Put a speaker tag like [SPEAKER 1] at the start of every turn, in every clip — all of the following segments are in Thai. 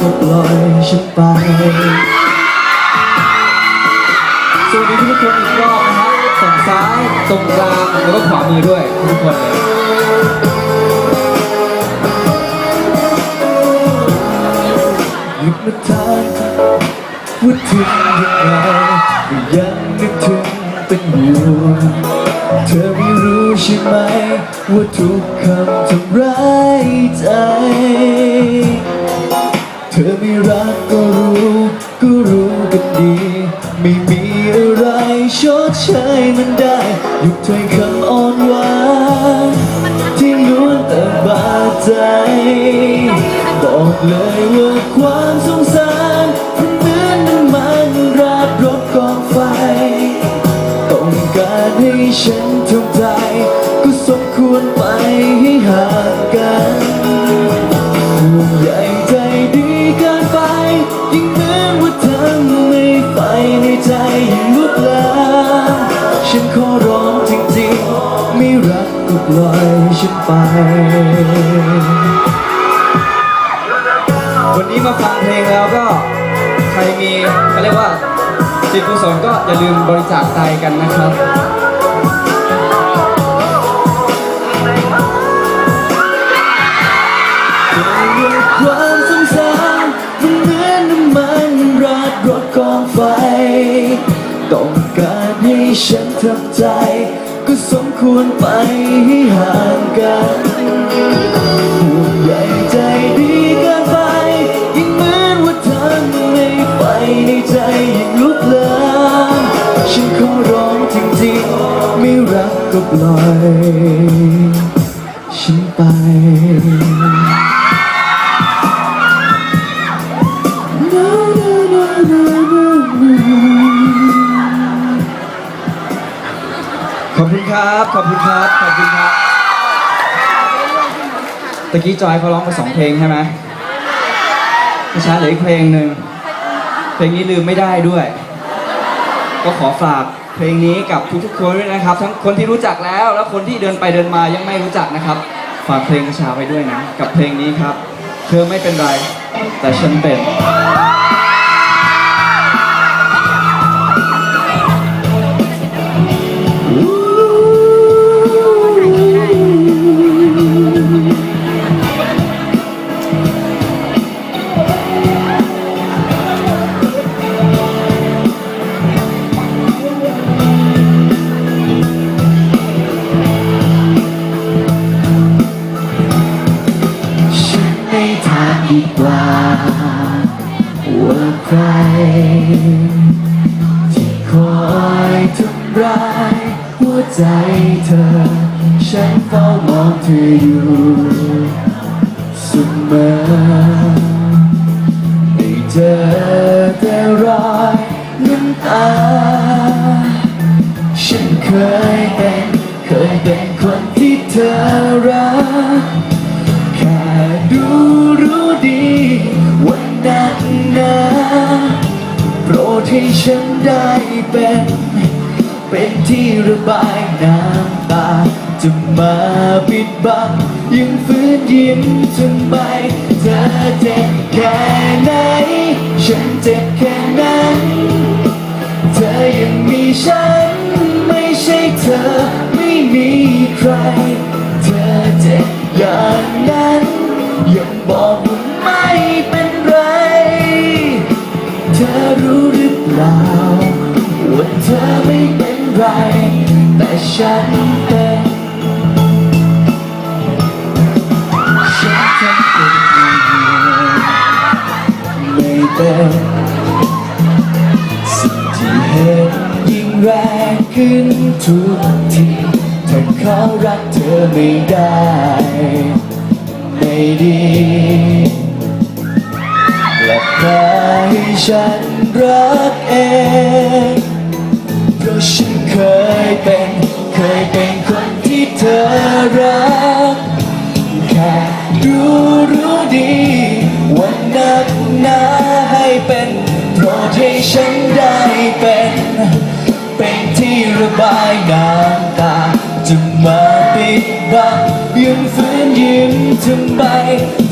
[SPEAKER 1] ไป
[SPEAKER 2] สวัสดีทุกคนอีกรอบนะครับฝั่งซ้ายตรงกลางแล้วก็ขวามือด้วยทุกคนเลย
[SPEAKER 1] นึกมาทานว่าถึงยังไงยังนึกถึงเป็นห่วงเธอไม่รู้ใช่ไหม ว่าทุกคำทำร้ายใจ ธอไม่รักก็รู้ ก็รู้กันดี ไม่มีอะไรชดเชยมันได้หยุดถ้อยคำอ่อนหวานที่ล้วนแต่บาดใจ บอกเลยว่าความสงสารมันเหมือนน้ำมันราดรถกองไฟ ต้องการให้ฉันทำใจก็ ไป วันนี้มา
[SPEAKER 2] ฟังเพลงแล้วก็ใครมีเขาเรียกว่าจิตกุศลก็อย่าลืมบริจาคไตกันนะครับ
[SPEAKER 1] ความสงสารมันเหมือนน้ำมันราดรถกองไฟ ต้องการให้ฉันทำใจ ก็สมควรไปให้ห่างกันห่วงใยใจดีเกินไป ยิ่งเหมือนว่าทำในไฟในใจยิ่งลุกลามฉันขอร้องจริงๆ ไม่รักก็ปล่อยฉันไป
[SPEAKER 2] ขอบคุณครับ ขอบคุณครับ ขอบคุณครับ ตะกี้จอยเขาร้องไปสองเพลงใช่ไหมไม่ใช่เหลืออีกเพลงหนึ่ง เพลงนี้ลืมไม่ได้ด้วย ก็ขอฝากเพลงนี้กับทุกๆคนด้วยนะครับ ทั้งคนที่รู้จักแล้ว และคนที่เดินไปเดินมายังไม่รู้จักนะครับ ฝากเพลงกระชาไว้ด้วยนะ กับเพลงนี้ครับ เธอไม่เป็นไร แต่ฉันเป็น
[SPEAKER 1] ดีกว่าว่าใครที่คอยทำร้ายหัวใจเธอ ฉันเฝ้ามองเธออยู่เสมอได้เจอแต่รอยน้ำตา ฉันเคยเป็น เคยเป็นคนที่เธอรัก ดให้ฉันได้เป็น เป็นที่ระบายน้ำตา จะมาปิดบังยังฟื้นยิ้มทำไม เธอเจ็บแค่ไหน ฉันเจ็บแค่นั้น เธอยังมีฉัน ไม่ใช่เธอไม่มีใคร เธอเจ็บอย่าง ธอรู้หรือเปล่าว่าเธอไม่เป็นไร แต่ฉันเป็นฉันทำเป็นไม่เป็นสิ่งที่เห็นยิ่งแรงขึ้นทุกทีถ้าเขารักเธอไม่ได้ ไม่ดี ฉันรักเองเพราะฉันเคยเป็น เคยเป็นคนที่เธอรัก แค่รู้รู้ดีว่านักหนาให้เป็นโปรดให้ฉันได้เป็น เป็นที่ระบายน้ำตาจะมาปิดบังยังฟื้นยิ้มทำไม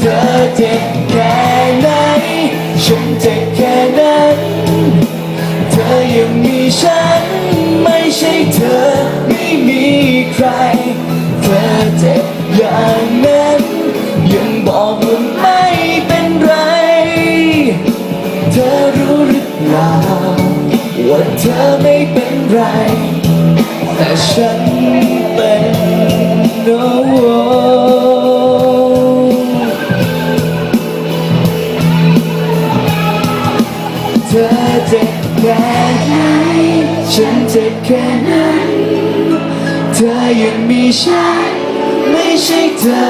[SPEAKER 1] เธอเจ็บแค่ไหน เจ็บแค่นั้นเธอยังมีฉัน ไม่ใช่เธอไม่มีใคร เธอเจ็บอย่างนั้นยัง อเจ็บแค่ไหนฉันเจ็บแค่นั้นเธอยังมีฉัน ไม่ใช่เธอ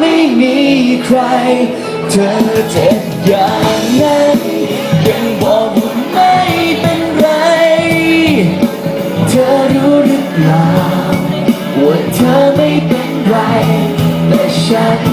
[SPEAKER 1] ไม่มีใคร เธอเจ็บอย่างนั้นยังบอกว่าไม่เป็นไร เธอรู้หรือเปล่าว่าเธอไม่เป็นไรแต่ฉัน